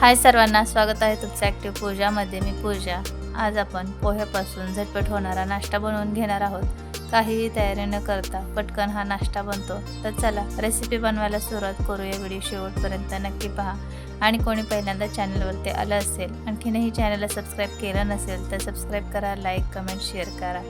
हाय सर्वांना स्वागत आहे तुमचं ॲक्टिव्ह पूजामध्ये मी पूजा. आज आपण पोह्यापासून झटपट होणारा नाश्ता बनवून घेणार आहोत. काहीही तयारी न करता पटकन हा नाश्ता बनतो. तर चला रेसिपी बनवायला सुरुवात करूया व्हिडिओ शेवटपर्यंत. नक्की पहा. आणि कोणी पहिल्यांदा चॅनलवरती आलं असेल आणखीनही चॅनलला सबस्क्राईब केलं नसेल तर सबस्क्राईब करा लाईक कमेंट शेअर करा.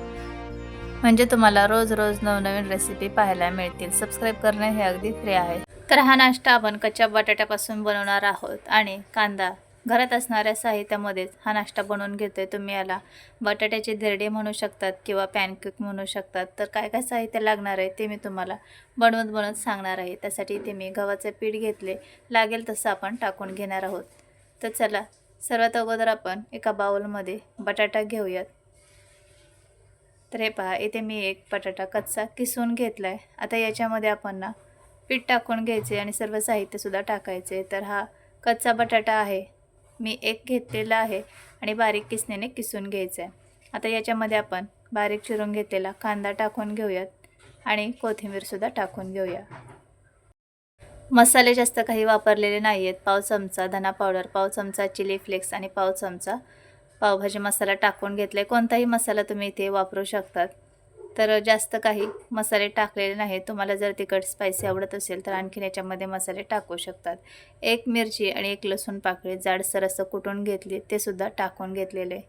म्हणजे तुम्हाला रोज रोज नवनवीन रेसिपी पाहायला मिळतील. सबस्क्राईब करणं हे अगदी फ्री आहे. तर हा नाश्ता आपण कच्च्या बटाट्यापासून बनवणार आहोत आणि कांदा. घरात असणाऱ्या साहित्यामध्येच हा नाश्ता बनवून घेतोय. तुम्ही याला बटाट्याचे धिरडे म्हणू शकतात किंवा पॅनकेक म्हणू शकतात. तर काय काय साहित्य लागणार आहे ते मी तुम्हाला बनवत बनवत सांगणार आहे. त्यासाठी इथे मी गव्हाचं पीठ घेतले. लागेल तसं आपण टाकून घेणार आहोत. तर चला सर्वात अगोदर आपण एका बाउलमध्ये बटाटा घेऊयात. तर हे पहा इथे मी एक बटाटा कच्चा किसून घेतला आहे आता याच्यामध्ये आपण ना पीठ टाकून घ्यायचे आणि सर्व साहित्यसुद्धा टाकायचे. तर हा कच्चा बटाटा आहे. मी एक घेतलेला आहे आणि बारीक किसणीने किसून घ्यायचं. आहे आता याच्यामध्ये आपण बारीक चिरून घेतलेला कांदा टाकून घेऊयात आणि कोथिंबीरसुद्धा टाकून घेऊया. मसाले जास्त काही वापरलेले नाही आहेत पाव चमचा धना पावडर पाव चमचा चिली फ्लेक्स आणि पाव चमचा पावभाजी मसाला टाकून घेतला आहे कोणताही मसाला तुम्ही इथे वापरू शकतात. तर जास्त काही मसाले टाकलेले नाहीत. तुम्हाला जर तिखट स्पायसी आवडत असेल तर आणखीन याच्यामध्ये मसाले टाकू शकतात. एक मिरची आणि एक लसूण पाकळी जाडसर असं कुटून घेतली ते सुद्धा टाकून घेतलेले.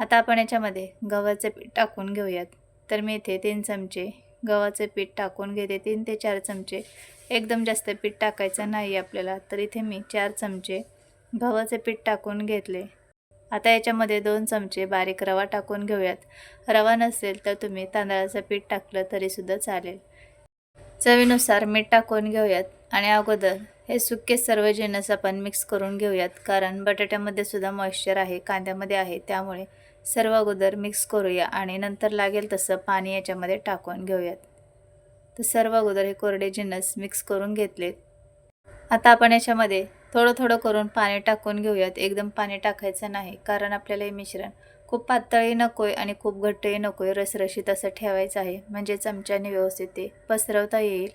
आता आपण याच्यामध्ये गव्हाचे पीठ टाकून घेऊयात. तर मी इथे तीन चमचे गव्हाचे पीठ टाकून घेते. तीन ते चार चमचे एकदम जास्त पीठ टाकायचं नाही आपल्याला. तर इथे मी चार चमचे गव्हाचे पीठ टाकून घेतले. आता याच्यामध्ये दोन चमचे बारीक रवा टाकून घेऊयात. रवा नसेल तर तुम्ही तांदळाचं पीठ टाकलं तरीसुद्धा चालेल. चवीनुसार मीठ टाकून घेऊयात आणि अगोदर हे सुके सर्व जिनस आपण मिक्स करून घेऊयात कारण बटाट्यामध्ये सुद्धा मॉइश्चर आहे कांद्यामध्ये आहे त्यामुळे सर्व अगोदर मिक्स करूया आणि नंतर लागेल तसं पाणी याच्यामध्ये टाकून घेऊयात. तर सर्व अगोदर हे कोरडे जिनस मिक्स करून घेतलेत. आता आपण याच्यामध्ये थोडं थोडं करून पाणी टाकून घेऊयात. एकदम पाणी टाकायचं नाही कारण आपल्याला हे मिश्रण खूप पातळही नको आहे आणि खूप घट्टही नको आहे रसरशीत असं ठेवायचं आहे. म्हणजे चमच्याने व्यवस्थित ते पसरवता येईल.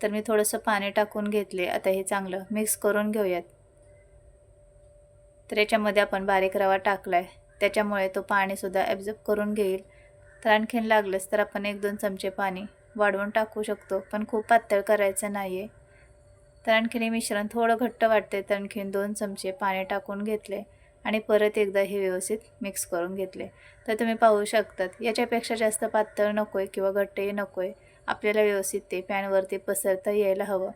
तर मी थोडंसं पाणी टाकून घेतले. आता हे चांगलं मिक्स करून घेऊयात. तर याच्यामध्ये आपण बारीक रवा टाकला आहे त्याच्यामुळे तो पाणीसुद्धा ॲब्झॉर्ब करून घेईल. तर आणखीन लागलंच तर आपण एक दोन चमचे पाणी वाढवून टाकू शकतो. पण खूप पातळ करायचं नाही आहे तर आणखीन हे मिश्रण थोडं घट्ट वाटते तर आणखीन दोन चमचे पाणी टाकून घेतले आणि परत एकदा हे व्यवस्थित मिक्स करून घेतले. तर तुम्ही पाहू शकतात याच्यापेक्षा जास्त पातळ नको आहे किंवा घट्टही नको आहे आपल्याला व्यवस्थित ते पॅनवरती पसरता यायला हवं.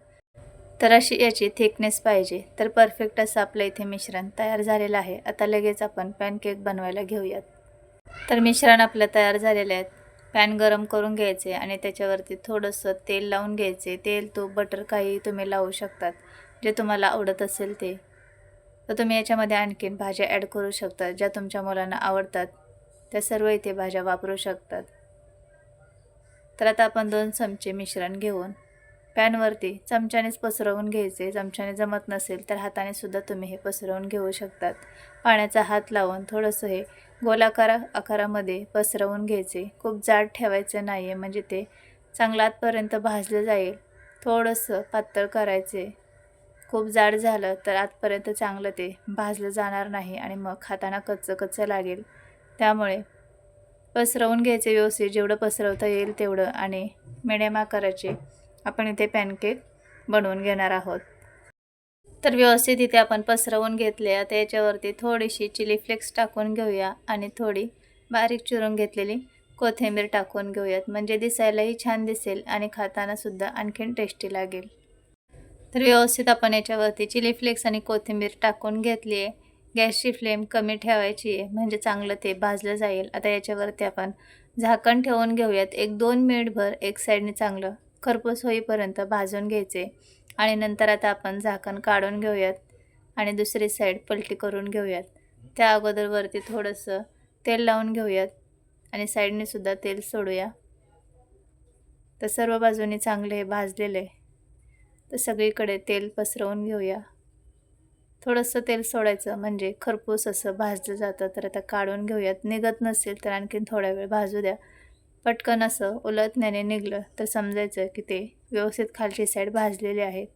तर अशी याची थिकनेस पाहिजे. तर परफेक्ट असं आपलं इथे मिश्रण तयार झालेलं आहे. आता लगेच आपण पॅनकेक बनवायला घेऊयात. तर मिश्रण आपलं तयार झालेलं आहे. पॅन गरम करून घ्यायचे आणि त्याच्यावरती थोडंसं तेल लावून घ्यायचे. तेल तूप बटर काही तुम्ही लावू शकतात. जे तुम्हाला आवडत असेल ते. तर तुम्ही याच्यामध्ये आणखीन भाज्या ॲड करू शकता ज्या तुमच्या मुलांना आवडतात. त्या सर्व इथे भाज्या वापरू शकतात. तर आता आपण दोन चमचे मिश्रण घेऊन पॅनवरती चमच्यानेच पसरवून घ्यायचे. चमच्याने जमत नसेल तर हाताने सुद्धा तुम्ही हे पसरवून घेऊ शकतात. पाण्याचा हात लावून थोडंसं हे गोलाकार आकारामध्ये पसरवून घ्यायचे. खूप जाड ठेवायचं नाही आहे म्हणजे ते चांगलं आतपर्यंत भाजलं जाईल. थोडंसं पातळ करायचे. खूप जाड झालं तर आतपर्यंत चांगलं ते भाजलं जाणार नाही आणि मग खाताना कच्चं कच्चं लागेल. त्यामुळे पसरवून घ्यायचे व्यवस्थित. जेवढं पसरवता येईल तेवढं आणि मिडियम आकाराचे आपण इथे पॅनकेक बनवून घेणार आहोत. तर व्यवस्थित इथे आपण पसरवून घेतले आता याच्यावरती थोडीशी चिली फ्लेक्स टाकून घेऊया आणि थोडी बारीक चिरून घेतलेली कोथिंबीर टाकून घेऊयात. म्हणजे दिसायलाही छान दिसेल आणि खातानासुद्धा आणखीन टेस्टी लागेल. तर व्यवस्थित आपण याच्यावरती चिली फ्लेक्स आणि कोथिंबीर टाकून घेतली आहे. गॅसची फ्लेम कमी ठेवायची आहे म्हणजे चांगलं ते भाजलं जाईल. आता याच्यावरती आपण झाकण ठेवून घेऊयात. एक दोन मिनिटभर एक साईडने चांगलं खरपूस होईपर्यंत भाजून घ्यायचे. आणि नंतर आता आपण झाकण काढून घेऊयात आणि दुसरी साईड पलटी करून घेऊयात. त्या अगोदर वरती थोडंसं तेल लावून घेऊयात आणि साईडने सुद्धा तेल सोडूया. तर सर्व बाजूनी चांगले हे भाजलेले तर सगळीकडे तेल पसरवून घेऊया. थोडंसं तेल सोडायचं म्हणजे खरपूस असं भाजलं जातं तर आता काढून घेऊयात. निघत नसेल तर आणखीन थोडा वेळ भाजू द्या. पटकन असं उलटण्याने निघलं तर समजायचं की ते व्यवस्थित खालची साईड भाजलेली आहे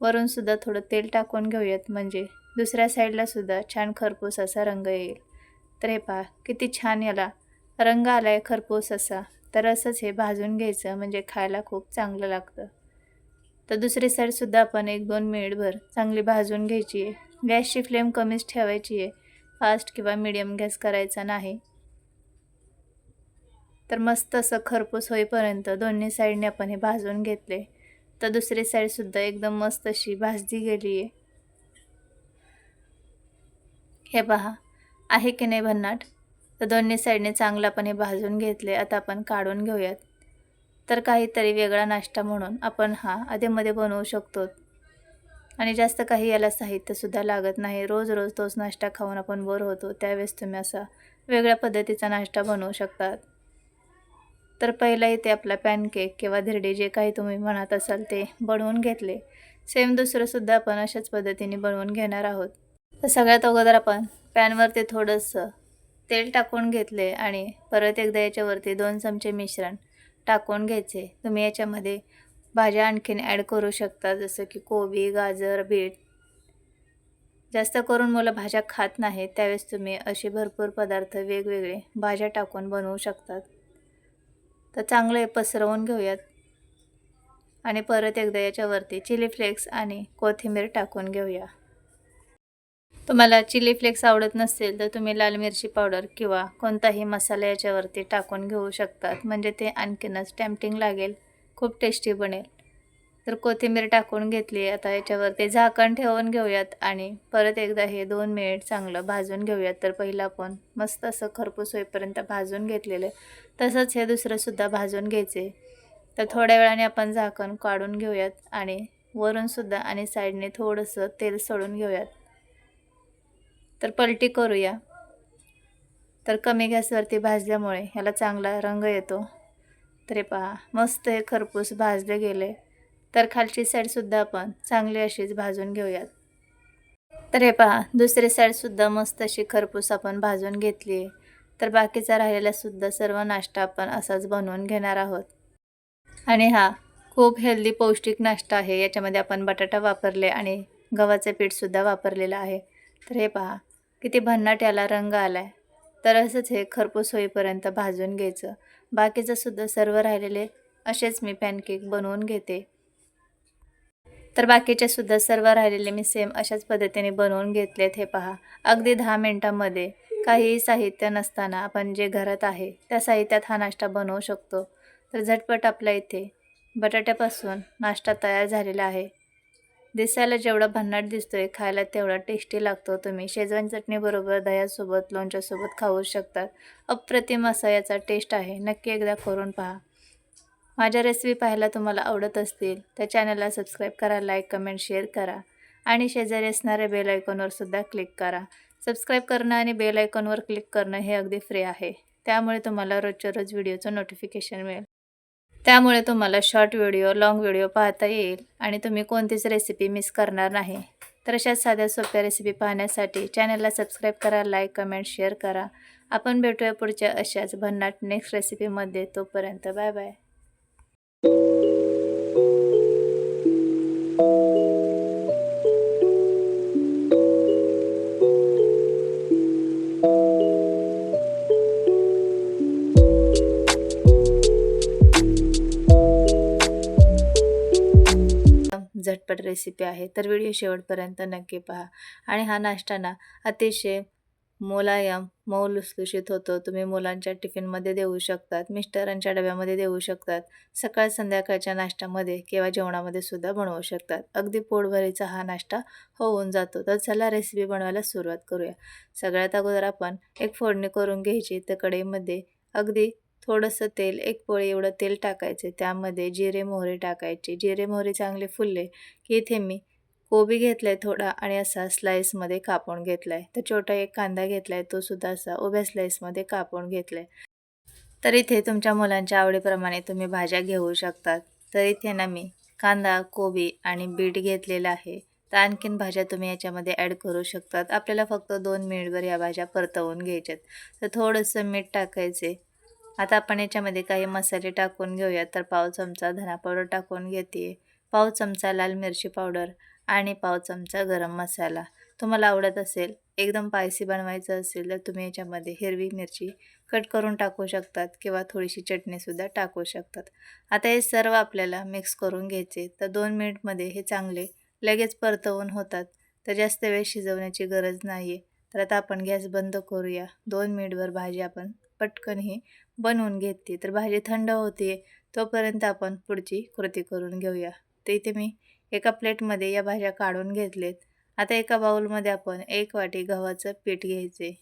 वरून सुद्धा थोडं तेल टाकून घेऊयात म्हणजे दुसऱ्या साईडला सुद्धा छान खरपूस असा रंग येईल. तर हे पहा किती छान याला रंग आला आहे खरपूस असा. तर असंच हे भाजून घ्यायचं म्हणजे खायला खूप चांगलं लागतं. तर दुसरी साईडसुद्धा आपण एक दोन मिनिटभर चांगली भाजून घ्यायची आहे. गॅसची फ्लेम कमीच ठेवायची आहे. फास्ट किंवा मिडियम गॅस करायचा नाही. तर मस्त असं खरपूस होईपर्यंत दोन्ही साईडने आपण हे भाजून घेतले. तर दुसरी साईडसुद्धा एकदम मस्त अशी भाजली गेली आहे हे पहा आहे की नाही भन्नाट? तर दोन्ही साईडने चांगलं आपण हे भाजून घेतले. आता आपण काढून घेऊयात. तर काहीतरी वेगळा नाश्ता म्हणून आपण हा अधेमध्ये बनवू शकतो. आणि जास्त काही याला साहित्यसुद्धा लागत नाही. रोज रोज तोच नाश्ता खाऊन आपण बोर होतो. त्यावेळेस तुम्ही असा वेगळ्या पद्धतीचा नाश्ता बनवू शकतात. तर पहिला इथे आपला पॅनकेक किंवा धिरडे जे काही तुम्ही म्हणत असाल ते बनवून घेतले. सेम दुसरंसुद्धा आपण अशाच पद्धतीने बनवून घेणार आहोत. तर सगळ्यात अगोदर आपण पॅनवरती थोडंसं तेल टाकून घेतले आणि परत एकदा याच्यावरती दोन चमचे मिश्रण टाकून घ्यायचे. तुम्ही याच्यामध्ये भाज्या आणखीन ॲड करू शकता जसं की कोबी गाजर बीट. जास्त करून मुलं भाज्या खात नाहीत त्यावेळेस तुम्ही असे भरपूर पदार्थ वेगवेगळे भाज्या टाकून बनवू शकतात. तर चांगलं हे पसरवून घेऊयात. आणि परत एकदा याच्यावरती चिली फ्लेक्स आणि कोथिंबीर टाकून घेऊया. तुम्हाला चिली फ्लेक्स आवडत नसेल तर तुम्ही लाल मिरची पावडर किंवा कोणताही मसाला याच्यावरती टाकून घेऊ शकतात. म्हणजे ते आणखीनच टॅम्पटिंग लागेल खूप टेस्टी बनेल. तर कोथिंबीर टाकून घेतली. आता याच्यावरती झाकण ठेवून घेऊयात आणि परत एकदा हे दोन मिनिट चांगलं भाजून घेऊयात. तर पहिलं आपण मस्त असं खरपूस होईपर्यंत भाजून घेतलेलं तसंच हे दुसरंसुद्धा भाजून घ्यायचे तर थोड्या वेळाने आपण झाकण काढून घेऊयात आणि वरूनसुद्धा आणि साईडने थोडंसं तेल सोडून घेऊयात. तर पलटी करूया. तर कमी गॅसवरती भाजल्यामुळे ह्याला चांगला रंग येतो. तरी पहा मस्त हे खरपूस भाजले गेले तर खालची साईडसुद्धा आपण चांगली अशीच भाजून घेऊयात. तर हे पहा दुसरी साईडसुद्धा मस्त अशी खरपूस आपण भाजून घेतली आहे. तर बाकीचा राहिलेलासुद्धा सर्व नाश्ता आपण असाच बनवून घेणार आहोत. आणि हा खूप हेल्दी पौष्टिक नाश्ता आहे. याच्यामध्ये आपण बटाटा वापरले आणि गव्हाचं पीठसुद्धा वापरलेलं आहे. तर हे पहा किती भन्नाट याला रंग आला आहे तर असंच हे खरपूस होईपर्यंत भाजून घ्यायचं. बाकीचंसुद्धा सर्व राहिलेले असेच मी पॅनकेक बनवून घेते. तर बाकीचे सुद्धा सर्व राहिलेले मी सेम अशाच पद्धतीने बनवून घेतलेत हे पहा. अगदी दहा मिनटामध्ये काहीही साहित्य नसताना आपण जे घरात आहे त्या साहित्यात हा नाश्ता बनवू शकतो. तर झटपट आपल्या इथे बटाट्यापासून नाश्ता तयार झालेला आहे. दिसायला जेवढा भन्नाट दिसतोय खायला तेवढा टेस्टी लागतो. तुम्ही शेजवान चटणीबरोबर दह्यासोबत लोणच्यासोबत खाऊ शकतात अप्रतिम असा याचा टेस्ट आहे. नक्की एकदा करून पहा. माझ्या रेसिपी पाहायला तुम्हाला आवडत असतील त्या चॅनलला सबस्क्राईब करा लाईक कमेंट शेअर करा. आणि शेजारी असणाऱ्या बेल आयकॉनवर सुद्धा क्लिक करा. सबस्क्राईब करणं आणि बेल आयकॉनवर क्लिक करणं हे अगदी फ्री आहे. त्यामुळे तुम्हाला रोजच्या रोज व्हिडिओचं नोटिफिकेशन मिळेल. त्यामुळे तुम्हाला शॉर्ट व्हिडिओ लाँग व्हिडिओ पाहता येईल आणि तुम्ही कोणतीच रेसिपी मिस करणार नाही. तर अशाच साध्या सोप्या रेसिपी पाहण्यासाठी चॅनलला सबस्क्राईब करा लाईक कमेंट शेअर करा. आपण भेटूया पुढच्या अशाच भन्नाट नेक्स्ट रेसिपीमध्ये तोपर्यंत बाय बाय झटपट रेसिपी आहे. तर व्हिडिओ शेवटपर्यंत नक्की पहा. आणि हा नाश्ता ना अतिशय मुलायम मऊ लुसलुशीत होतो. तुम्ही मुलांच्या टिफिनमध्ये देऊ शकतात मिस्टरांच्या डब्यामध्ये देऊ शकतात सकाळ संध्याकाळच्या नाश्त्यामध्ये किंवा जेवणामध्ये सुद्धा बनवू शकतात. अगदी पोटभरीचा हा नाश्ता होऊन जातो. तर चला रेसिपी बनवायला सुरुवात करूया. सगळ्यात अगोदर आपण एक फोडणी करून घ्यायची. तर कढईमध्ये अगदी थोडंसं तेल एक पोळी एवढं तेल टाकायचे. त्यामध्ये जिरे मोहरी टाकायचे. जिरे मोहरी चांगले फुलले की इथे मी कोबी घेतला आहे थोडा आणि असा स्लाईसमध्ये कापून घेतला आहे तर छोटा एक कांदा घेतला आहे तो सुद्धा असा उभ्या स्लाईसमध्ये कापून घेतला आहे तर इथे तुमच्या मुलांच्या आवडीप्रमाणे तुम्ही भाज्या घेऊ शकतात. तर इथे ना मी कांदा कोबी आणि बीट घेतलेला आहे. तर आणखीन भाज्या तुम्ही याच्यामध्ये ॲड करू शकतात. आपल्याला फक्त दोन मिनिटभर या भाज्या परतवून घ्यायच्यात. तर थोडंसं मीठ टाकायचे. आता आपण याच्यामध्ये काही मसाले टाकून घेऊयात. तर पाव चमचा धना पावडर टाकून घेते. पाव चमचा लाल मिरची पावडर. आणि पाव चमचा गरम मसाला. तुम्हाला आवडत असेल एकदम पायसी बनवायचं असेल तर तुम्ही याच्यामध्ये हिरवी मिरची कट करून टाकू शकतात किंवा थोडीशी चटणीसुद्धा टाकू शकतात. आता हे सर्व आपल्याला मिक्स करून घ्यायचे तर दोन मिनिटमध्ये हे चांगले लगेच परतवून होतात. तर जास्त वेळ शिजवण्याची गरज नाही आहे तर आता आपण गॅस बंद करूया. दोन मिनिटभर भाजी आपण पटकन ही बनवून घेते तर भाजी थंड होते तोपर्यंत आपण पुढची कृती करून घेऊया. तर इथे मी एका प्लेटमध्ये या भाज्या काढून घेतलेत. आता एका बाऊलमध्ये आपण एक वाटी गव्हाचं पीठ घ्यायचे.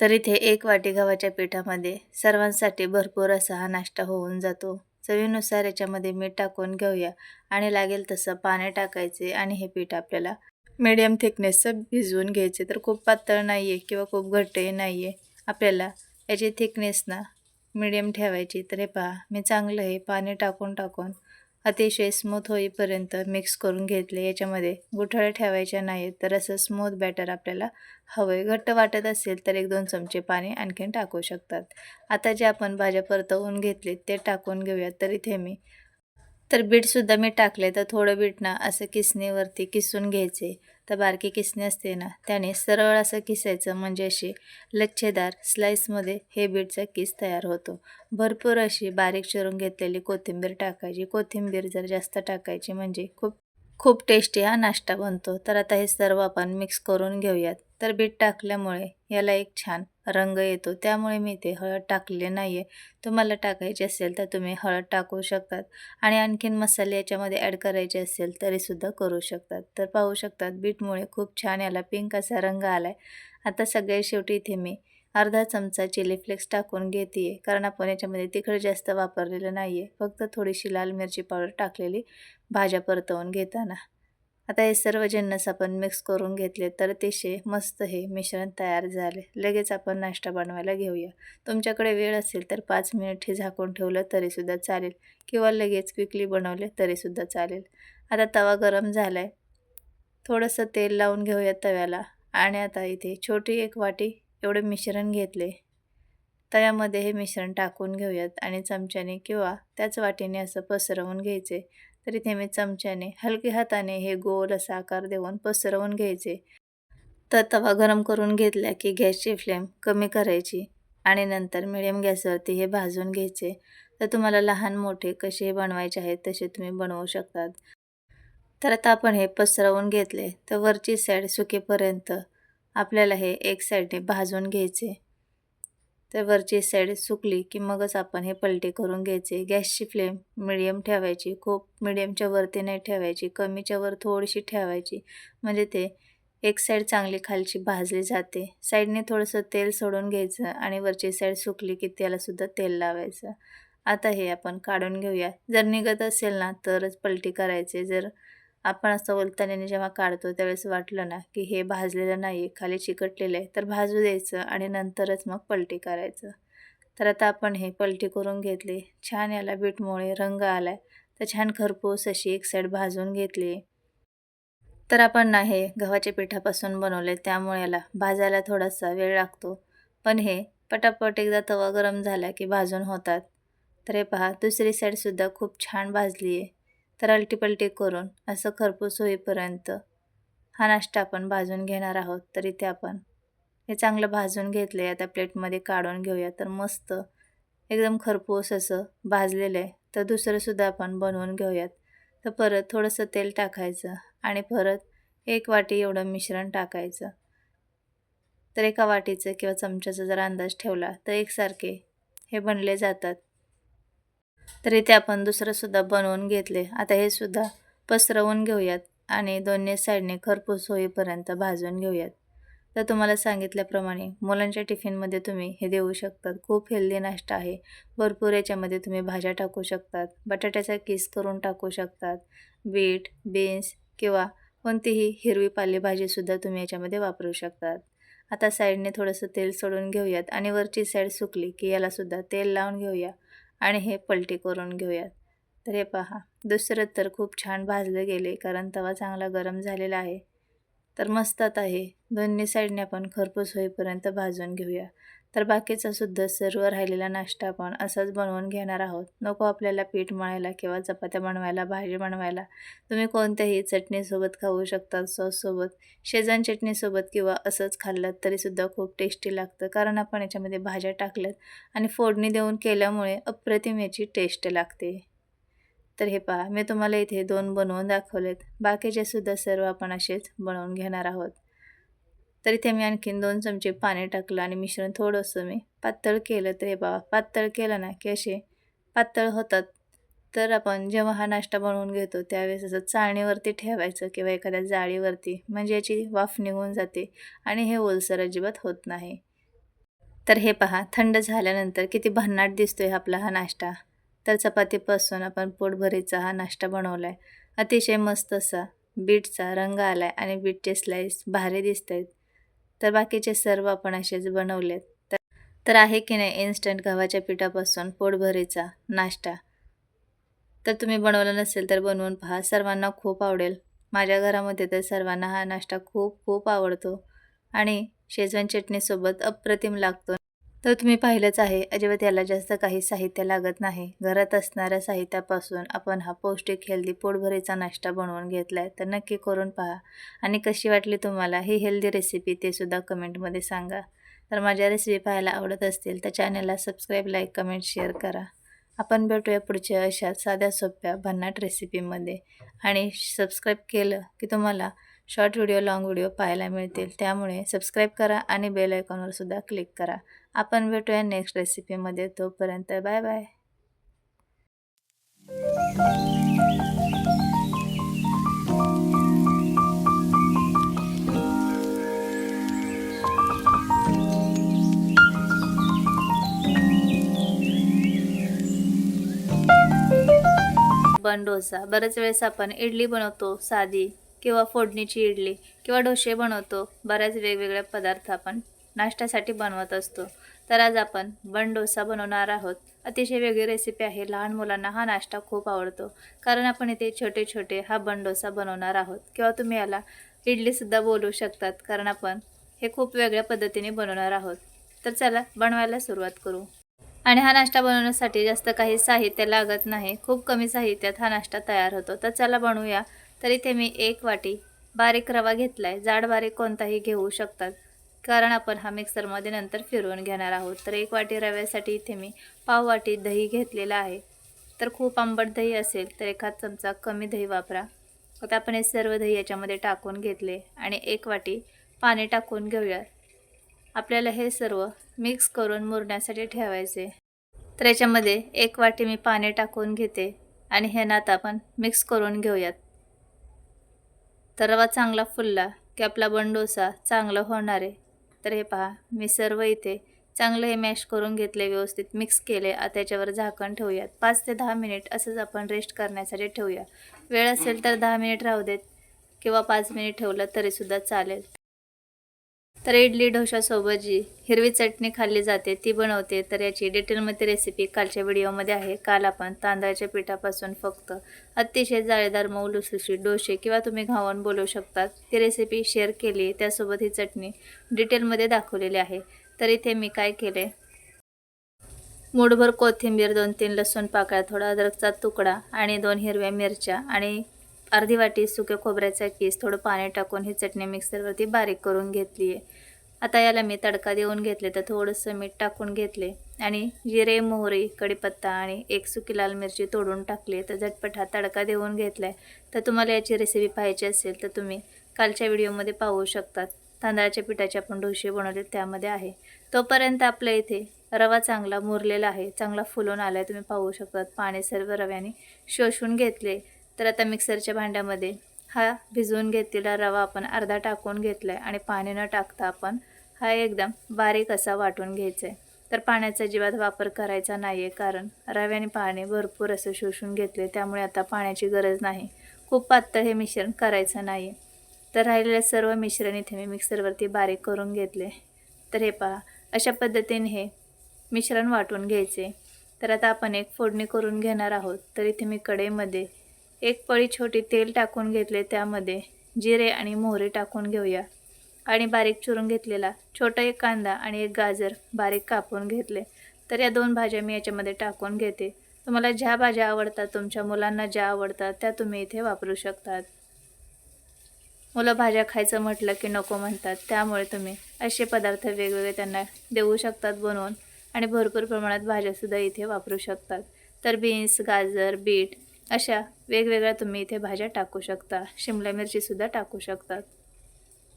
तर इथे एक वाटी गव्हाच्या पिठामध्ये सर्वांसाठी भरपूर असा हा नाश्ता होऊन जातो. चवीनुसार याच्यामध्ये मीठ टाकून घेऊया आणि लागेल तसं पाणी टाकायचे आणि हे पीठ आपल्याला मीडियम थिकनेसचं भिजवून घ्यायचे. तर खूप पातळ नाही आहे किंवा खूप घट्टही नाही आहे आपल्याला याची थिकनेस ना मिडियम ठेवायची. तर हे पहा मी चांगलं हे पाणी टाकून टाकून अतिशय स्मूथ होईपर्यंत मिक्स करून घेतले. याच्यामध्ये गुठळ्या ठेवायच्या नाहीत. तर असं स्मूथ बॅटर आपल्याला हवं आहे घट्ट वाटत असेल तर एक दोन चमचे पाणी आणखीन टाकू शकतात. आता जे आपण भाज्या परतवून घेतले ते टाकून घेऊयात. तर इथे मी तर बीटसुद्धा मी टाकले तर थोडं बीट ना असं किसणीवरती किसून घ्यायचे. तर बारकी किसणी असते ना त्याने सरळ असं किसायचं म्हणजे अशी लच्छेदार स्लाईसमध्ये हे बीटचा किस तयार होतो. भरपूर अशी बारीक चिरून घेतलेली कोथिंबीर टाकायची. कोथिंबीर जर जास्त टाकायची म्हणजे खूप खूप टेस्टी हा नाश्ता बनतो. तर आता हे सर्व आपण मिक्स करून घेऊयात. तर बीट टाकल्यामुळे याला एक छान रंग येतो. त्यामुळे मी ते हळद टाकलेले नाही आहे तुम्हाला टाकायचे असेल तर तुम्ही हळद टाकू शकतात आणि आणखीन मसाले याच्यामध्ये ॲड करायचे असेल तरीसुद्धा करू शकतात. तर पाहू शकतात बीटमुळे खूप छान याला पिंक असा रंग आला आहे आता सगळे शेवटी इथे मी अर्धा चमचा चिली फ्लेक्स टाकून घेते आहे कारण आपण याच्यामध्ये तिखट जास्त वापरलेलं नाही आहे फक्त थोडीशी लाल मिरची पावडर टाकलेली भाज्या परतवून घेताना. आता हे सर्व जिन्नस आपण मिक्स करून घेतले तर अतिशय मस्त हे मिश्रण तयार झाले. लगेच आपण नाश्ता बनवायला घेऊया. तुमच्याकडे वेळ असेल तर पाच मिनिट हे झाकून ठेवलं तरीसुद्धा चालेल. किंवा लगेच क्विकली बनवले तरीसुद्धा चालेल. आता तवा गरम झाला आहे थोडंसं तेल लावून घेऊया तव्याला. आणि आता इथे छोटी एक वाटी एवढे मिश्रण घेतले. तव्यामध्ये हे मिश्रण टाकून घेऊयात आणि चमच्याने किंवा त्याच वाटीने असं पसरवून घ्यायचे. तर इथे मी चमच्याने हलके हाताने हे गोल असा आकार देऊन पसरवून घ्यायचे. तर तवा गरम करून घेतला की गॅसची फ्लेम कमी करायची आणि नंतर मिडियम गॅसवरती हे भाजून घ्यायचे. तर तुम्हाला लहान मोठे कसे बनवायचे आहेत तसे तुम्ही बनवू शकतात. तर आता आपण हे पसरवून घेतले. तर वरची साईड सुकेपर्यंत आपल्याला हे एक साईडने भाजून घ्यायचे. तर वरची साईड सुकली की मगच आपण हे पलटी करून घ्यायचे. गॅसची फ्लेम मिडियम ठेवायची. खूप मिडियमच्या वरती नाही ठेवायची. कमीच्या वर थोडीशी ठेवायची. म्हणजे ते एक साईड चांगली खालची भाजली जाते. साईडने थोडंसं तेल सोडून घ्यायचं आणि वरची साईड सुकली की त्यालासुद्धा तेल लावायचं. आता हे आपण काढून घेऊया. जर निघत असेल ना तरच पलटी करायचे. जर आपण असं वलताण्याने जेव्हा काढतो त्यावेळेस वाटलं ना की हे भाजलेलं नाही खाली चिकटलेलं आहे तर भाजू द्यायचं आणि नंतरच मग पलटी करायचं. तर आता आपण हे पलटी करून घेतले. छान याला बीटमुळे रंग आला तर छान खरपूस अशी एक साईड भाजून घेतली. तर आपण ना हे गव्हाच्या पिठापासून बनवले त्यामुळे याला भाजायला थोडासा वेळ लागतो. पण हे पटापट एकदा तवा गरम झाला की भाजून होतात. तर हे पहा दुसरी साईडसुद्धा खूप छान भाजली आहे तर अलटीपलटी करून असं खरपूस होईपर्यंत हा नाश्ता आपण भाजून घेणार आहोत तर इथे आपण हे चांगलं भाजून घेतलं आहे आता प्लेटमध्ये काढून घेऊया. तर मस्त एकदम खरपूस असं भाजलेलं आहे. तर दुसरंसुद्धा आपण बनवून घेऊयात. तर परत थोडंसं तेल टाकायचं आणि परत एक वाटी एवढं मिश्रण टाकायचं. तर एका वाटीचं किंवा चमच्याचा जर अंदाज ठेवला तर एकसारखे हे बनले जातात. तर इथे आपण दुसरंसुद्धा बनवून घेतले. आता हे सुद्धा पसरवून घेऊयात आणि दोन्ही साईडने खरपूस होईपर्यंत भाजून घेऊयात. तर तुम्हाला सांगितल्याप्रमाणे मुलांच्या टिफिनमध्ये तुम्ही हे देऊ शकतात. खूप हेल्दी नाश्ता आहे. भरपूर याच्यामध्ये तुम्ही भाज्या टाकू शकतात. बटाट्याचा किस करून टाकू शकतात. बीट बीन्स किंवा कोणतीही हिरवी पालेभाजीसुद्धा तुम्ही याच्यामध्ये वापरू शकतात. आता साईडने थोडंसं तेल सोडून घेऊयात आणि वरची साईड सुकली की यालासुद्धा तेल लावून घेऊया. आणि हे पलटी करून घेऊयात. तर हे पहा दुसरं तर खूप छान भाजलं गेले कारण तवा चांगला गरम झालेला आहे. तर मस्त आता हे दोन्ही साईडने आपण खरपूस होईपर्यंत भाजून घेऊया. तर बाकीचा सुद्धा सर्व राहिलेला नाश्ता आपण असाच बनवून घेणार आहोत. नको आपल्याला पीठ मळायला किंवा चपात्या बनवायला भाजी बनवायला. तुम्ही कोणत्याही चटणीसोबत खाऊ शकता सॉससोबत शेजान चटणीसोबत किंवा असंच खाल्लं तरीसुद्धा खूप टेस्टी लागतं. कारण आपण याच्यामध्ये भाज्या टाकल्यात आणि फोडणी देऊन केल्यामुळे अप्रतिम याची टेस्ट लागते. तर हे पहा मी तुम्हाला इथे दोन बनवून दाखवलेत. बाकीचे सुद्धा सर्व आपण असेच बनवून घेणार आहोत. तर इथे मी आणखीन दोन चमचे पाणी टाकलं आणि मिश्रण थोडंसं मी पातळ केलं तर हे बाबा पातळ केलं ना की असे पातळ होतात. तर आपण जेव्हा हा नाश्ता बनवून घेतो त्यावेळेस असं चाळणीवरती ठेवायचं किंवा एखाद्या जाळीवरती म्हणजे याची वाफ निघून जाते आणि हे ओलसर अजिबात होत नाही. तर हे पहा थंड झाल्यानंतर किती भन्नाट दिसतोय आपला हा नाश्ता. तर चपातीपासून आपण पोटभरीचा हा नाश्ता बनवला आहे अतिशय मस्त असा बीटचा रंग आला आहे आणि बीटचे स्लाईस भारी दिसत आहेत तर बाकीचे सर्व आपण असेच बनवलेत. तर तर आहे की नाही इन्स्टंट गव्हाच्या पिठापासून पोटभरीचा नाश्ता. तर तुम्ही बनवला नसेल तर बनवून पहा. सर्वांना खूप आवडेल. माझ्या घरामध्ये तर सर्वांना हा नाश्ता खूप खूप आवडतो. आणि शेजवान चटणीसोबत अप्रतिम लागतो. तर तुम्ही पाहिलंच आहे अजिबात याला जास्त काही साहित्य लागत नाही. घरात असणाऱ्या साहित्यापासून आपण हा पौष्टिक हेल्दी पोटभरीचा नाश्ता बनवून घेतला आहे तर नक्की करून पहा. आणि कशी वाटली तुम्हाला ही हेल्दी रेसिपी ते सुद्धा कमेंटमध्ये सांगा. तर माझ्या रेसिपी पाहायला आवडत असतील तर चॅनलला सबस्क्राईब लाईक कमेंट शेअर करा. आपण भेटूया पुढच्या अशा साध्या सोप्या भन्नाट रेसिपीमध्ये आणि सबस्क्राईब केलं की तुम्हाला शॉर्ट व्हिडिओ लाँग व्हिडिओ पाहायला मिळतील. त्यामुळे सबस्क्राईब करा आणि बेल आयकॉनवर सुद्धा क्लिक करा. आपण भेटूया नेक्स्ट रेसिपीमध्ये तोपर्यंत बाय बाय डोसा बऱ्याच वेळेस आपण इडली बनवतो साधी किंवा फोडणीची इडली किंवा डोसे बनवतो. बऱ्याच वेगवेगळ्या पदार्थ आपण नाश्त्यासाठी बनवत असतो. तर आज आपण बन डोसा बनवणार आहोत. अतिशय वेगळी रेसिपी आहे. लहान मुलांना हा नाश्ता खूप आवडतो. कारण आपण इथे छोटे छोटे हा बन डोसा बनवणार आहोत. किंवा तुम्ही याला इडलीसुद्धा बोलू शकतात. कारण आपण हे खूप वेगळ्या पद्धतीने बनवणार आहोत. तर चला बनवायला सुरुवात करू. आणि हा नाश्ता बनवण्यासाठी जास्त काही साहित्य लागत नाही. खूप कमी साहित्यात हा नाश्ता तयार होतो. तर चला बनवूया. तर इथे मी एक वाटी बारीक रवा घेतला आहे जाड बारीक कोणताही घेऊ शकतात. कारण आपण हा मिक्सरमध्ये नंतर फिरवून घेणार आहोत. तर एक वाटी रव्यासाठी इथे मी पाव वाटी दही घेतलेला आहे. तर खूप आंबट दही असेल तर एखाद चमचा कमी दही वापरा. आता आपण हे सर्व दही याच्यामध्ये टाकून घेतले आणि एक वाटी पाणी टाकून घेऊया. आपल्याला हे सर्व मिक्स करून मुरण्यासाठी ठेवायचे. तर याच्यामध्ये एक वाटी मी पाणी टाकून घेते आणि हे नात आपण मिक्स करून घेऊयात. तर रवा चांगला फुलला की आपला बंडोसा चांगला होणार आहे. तर हे पहा मी सर्व इथे चांगलं हे मॅश करून घेतले व्यवस्थित मिक्स केले. त्याच्यावर झाकण ठेवूयात. पाच ते दहा मिनिट असंच आपण रेस्ट करण्यासाठी ठेवूया. वेळ असेल तर दहा मिनिट राहू देत किंवा पाच मिनिट ठेवलं तरीसुद्धा चालेल. तर इडली डोशासोबत जी हिरवी चटणी खाल्ली जाते ती बनवते. तर याची डिटेलमध्ये रेसिपी कालच्या व्हिडिओमध्ये आहे. काल आपण तांदळाच्या पिठापासून फक्त अतिशय जाळीदार मऊ लुसुशी डोसे किंवा तुम्ही घावण बोलू शकतात. ती रेसिपी शेअर केली. त्यासोबत ही चटणी डिटेलमध्ये दाखवलेली आहे. तर इथे मी काय केले? मूठभर कोथिंबीर दोन तीन लसूण पाकळ्या थोडा अद्रकचा तुकडा आणि दोन हिरव्या मिरच्या आणि अर्धी वाटी सुक्या खोबऱ्याचा केस थोडं पाणी टाकून ही चटणी मिक्सरवरती बारीक करून घेतली आहे. आता याला मी तडका देऊन घेतले तर थोडंसं मीठ टाकून घेतले आणि जिरे मोहरी कढीपत्ता आणि एक सुकी लाल मिरची तोडून टाकली तर झटपट हा तडका देऊन घेतला आहे तर तुम्हाला याची रेसिपी पाहायची असेल तर तुम्ही कालच्या व्हिडिओमध्ये पाहू शकतात. तांदळाच्या पिठाचे आपण डोसे बनवले त्यामध्ये आहे. तोपर्यंत आपल्या इथे रवा चांगला मुरलेला आहे. चांगला फुलून आला आहे तुम्ही पाहू शकतात. पाणी सर्व रव्याने शोषून घेतले. तर आता मिक्सरच्या भांड्यामध्ये हा भिजवून घेतलेला रवा आपण अर्धा टाकून घेतला आहे आणि पाणी न टाकता आपण हा एकदम बारीक असा वाटून घ्यायचा आहे तर पाण्याचा अजिबात वापर करायचा नाही आहे कारण रव्याने पाणी भरपूर असं शोषून घेतले त्यामुळे आता पाण्याची गरज नाही. खूप पातळ हे मिश्रण करायचं नाही तर राहिलेलं सर्व मिश्रण इथे मी मिक्सरवरती बारीक करून घेतले. तर हे पहा अशा पद्धतीने हे मिश्रण वाटून घ्यायचे. तर आता आपण एक फोडणी करून घेणार आहोत. तर इथे मी कढईमध्ये एक पळी छोटी तेल टाकून घेतले त्यामध्ये जिरे आणि मोहरी टाकून घेऊया. आणि बारीक चिरून घेतलेला छोटा एक कांदा आणि एक गाजर बारीक कापून घेतले. तर या दोन भाज्या मी याच्यामध्ये टाकून घेते. तुम्हाला ज्या भाज्या आवडतात तुमच्या मुलांना ज्या आवडतात त्या तुम्ही इथे वापरू शकतात. मुलं भाज्या खायचं म्हटलं की नको म्हणतात त्यामुळे तुम्ही असे पदार्थ वेगवेगळे त्यांना देऊ शकतात बनवून आणि भरपूर प्रमाणात भाज्यासुद्धा इथे वापरू शकतात. तर बीन्स गाजर बीट अशा वेगवेगळ्या तुम्ही इथे भाज्या टाकू शकता शिमला मिरचीसुद्धा टाकू शकतात.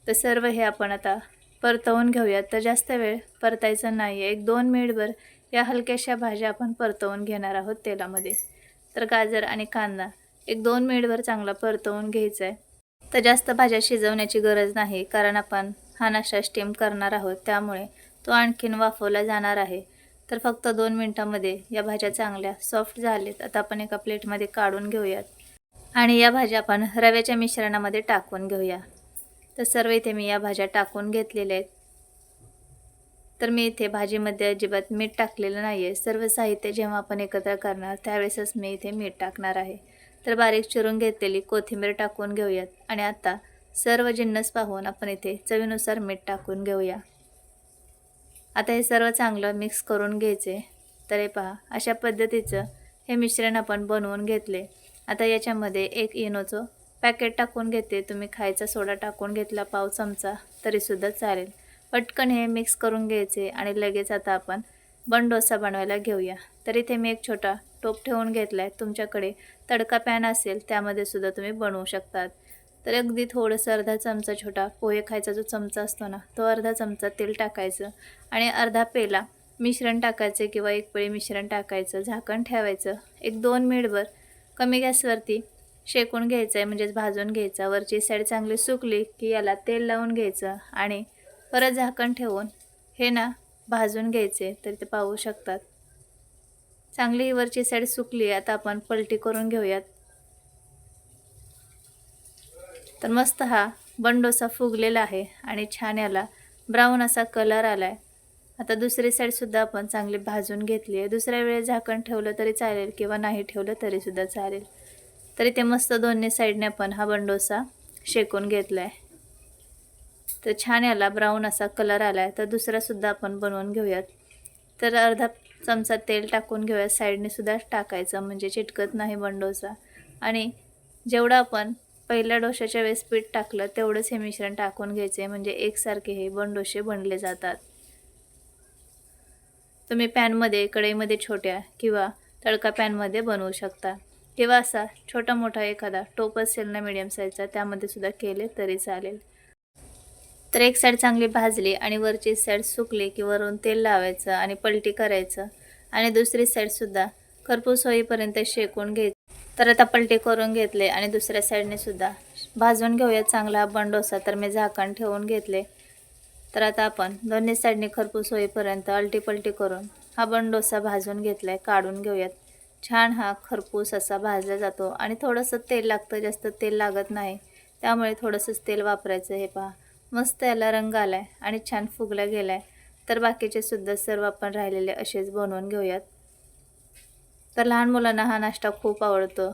तर सर्व हे आपण आता परतवून घेऊयात. तर जास्त वेळ परतायचं नाही आहे एक दोन मिनिटभर या हलक्याशा भाज्या आपण परतवून घेणार आहोत तेलामध्ये. तर गाजर आणि कांदा एक दोन मिनिटभर चांगला परतवून घ्यायचा आहे तर जास्त भाज्या शिजवण्याची गरज नाही कारण आपण हा नाश्ता स्टीम करणार आहोत. त्यामुळे तो आणखीन वाफवला जाणार आहे. तर फक्त दोन मिनटामध्ये या भाज्या चांगल्या सॉफ्ट झाल्यात. आता आपण एका प्लेटमध्ये काढून घेऊयात. आणि या भाज्या आपण रव्याच्या मिश्रणामध्ये टाकून घेऊया. तर सर्व इथे मी या भाज्या टाकून घेतलेल्या आहेत. तर मी इथे भाजीमध्ये अजिबात मीठ टाकलेलं नाही आहे सर्व साहित्य जेव्हा आपण एकत्र करणार त्यावेळेसच मी इथे मीठ टाकणार आहे. तर बारीक चिरून घेतलेली कोथिंबीर टाकून घेऊयात. आणि आता सर्व जिन्नस पाहून आपण इथे चवीनुसार मीठ टाकून घेऊया. आता हे सर्व चांगलं मिक्स करून घ्यायचे. तर हे पहा अशा पद्धतीचं हे मिश्रण आपण बनवून घेतले. आता याच्यामध्ये एक इनोचं पॅकेट टाकून घेते. तुम्ही खायचा सोडा टाकून घेतला पाव चमचा तरीसुद्धा चालेल. पटकन हे मिक्स करून घ्यायचे आणि लगेच आता आपण बन डोसा बनवायला घेऊया. तर इथे मी एक छोटा टोप ठेवून घेतला आहे तुमच्याकडे तडका पॅन असेल त्यामध्ये सुद्धा तुम्ही बनवू शकतात. तर अगदी थोडंसं अर्धा चमचा छोटा पोहे खायचा जो चमचा असतो ना तो अर्धा चमचा तेल टाकायचं आणि अर्धा पेला मिश्रण टाकायचं किंवा एक पळी मिश्रण टाकायचं झाकण ठेवायचं. एक दोन मिनिटभर कमी गॅसवरती शेकून घ्यायचं आहे म्हणजेच भाजून घ्यायचा. वरची साईड चांगली सुकली की याला तेल लावून घ्यायचं आणि परत झाकण ठेवून हे ना भाजून घ्यायचे तर ते पाहू शकतात. चांगली ही वरची साईड सुकली आता आपण पलटी करून घेऊयात. तर मस्त हा बंडोसा फुगलेला आहे आणि छान याला ब्राऊन असा कलर आला आहे आता दुसरी साईडसुद्धा आपण चांगली भाजून घेतली आहे. दुसऱ्या वेळेस झाकण ठेवलं तरी चालेल किंवा नाही ठेवलं तरीसुद्धा चालेल. तरी ते मस्त दोन्ही साईडने आपण हा बंडोसा शेकून घेतला आहे तर छान याला ब्राऊन असा कलर आला आहे तर दुसरासुद्धा आपण बनवून घेऊयात. तर अर्धा चमचा तेल टाकून घेऊयात. साईडने सुद्धा टाकायचं म्हणजे चिटकत नाही बंडोसा. आणि जेवढं आपण पहिल्या डोशाच्या वेळेस पीठ टाकलं तेवढंच हे मिश्रण टाकून घ्यायचे म्हणजे एकसारखे हे बंडोशे बनले जातात. तुम्ही पॅनमध्ये कढईमध्ये छोट्या किंवा तडका पॅनमध्ये बनवू शकता. किंवा असा छोटा मोठा एखादा टोप असेल ना मिडियम साईजचा त्यामध्ये सुद्धा केले तरी चालेल. तर एक साईड चांगली भाजली आणि वरची साईड सुकली की वरून तेल लावायचं आणि पलटी करायचं. आणि दुसरी साईडसुद्धा खरपूस होईपर्यंत शेकून घ्यायचं. तर आता पलटी करून घेतले आणि दुसऱ्या साईडने सुद्धा. भाजून घेऊयात चांगला बंडोसा तर मी झाकण ठेवून घेतले. तर आता आपण दोन्ही साईडने खरपूस होईपर्यंत अलटी पलटी करून हा बंडोसा भाजून घेतला आहे काढून घेऊयात. छान हा खरपूस असा भाजला जातो आणि थोडंसं तेल लागतं जास्त तेल लागत नाही. त्यामुळे थोडंसंच तेल वापरायचं हे पहा. मस्त याला रंग आला आहे आणि छान फुगला गेला आहे तर बाकीचे सुद्धा सर्व आपण राहिलेले असेच बनवून घेऊयात. तर लहान मुलांना हा नाश्ता खूप आवडतो.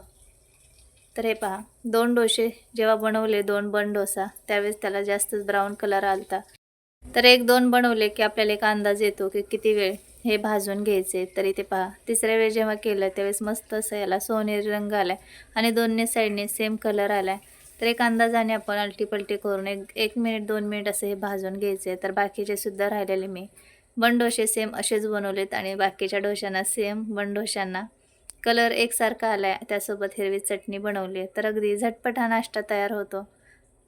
तर हे पहा दोन डोसे जेव्हा बनवले दोन बन डोसा त्यावेळेस त्याला जास्तच ब्राऊन कलर आलता. तर एक दोन बनवले की आपल्याला एक अंदाज येतो की किती वेळ हे भाजून घ्यायचे. तरी ते पहा तिसऱ्या वेळ जेव्हा केलं त्यावेळेस मस्त असं याला सोनेरी रंग आला आहे आणि दोन्ही साईडने सेम कलर आला आहे तर एक अंदाजाने आपण अलटी पलटी करून एक एक मिनिट दोन मिनिट असं हे भाजून घ्यायचे. तर बाकीचे सुद्धा राहिलेले मी. बन डोसे सेम असेच बनवलेत आणि बाकीच्या डोशांना सेम बन डोशांना. कलर एकसारखा आला आहे त्यासोबत हिरवी चटणी बनवली आहे. तर अगदी झटपट हा नाश्ता तयार होतो.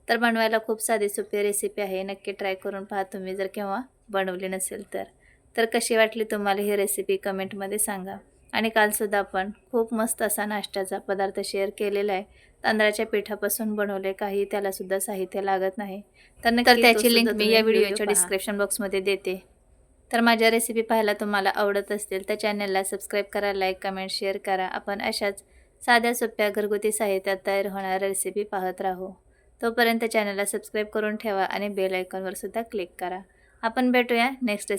तर बनवायला खूप साधी सोपी रेसिपी आहे. नक्की ट्राय करून पहा तुम्ही जर केव्हा बनवली नसेल तर. तर कशी वाटली तुम्हाला ही रेसिपी कमेंटमध्ये सांगा. आणि कालसुद्धा आपण खूप मस्त असा नाश्त्याचा पदार्थ शेअर केलेला आहे. तांदळाच्या पिठापासून बनवले काही त्यालासुद्धा साहित्य लागत नाही. तर त्याची लिंक मी या व्हिडिओच्या डिस्क्रिप्शन बॉक्समध्ये देते. तर माझ्या रेसिपी पाहायला तुम्हाला आवडत असतील तर चॅनलला सबस्क्राईब करा लाईक कमेंट शेअर करा. आपण अशाच साध्या सोप्या घरगुती साहित्यात तयार होणाऱ्या रेसिपी पाहत राहू. तोपर्यंत चॅनलला सबस्क्राईब करून ठेवा आणि बेल आयकॉनवर सुद्धा क्लिक करा. आपण भेटूया नेक्स्ट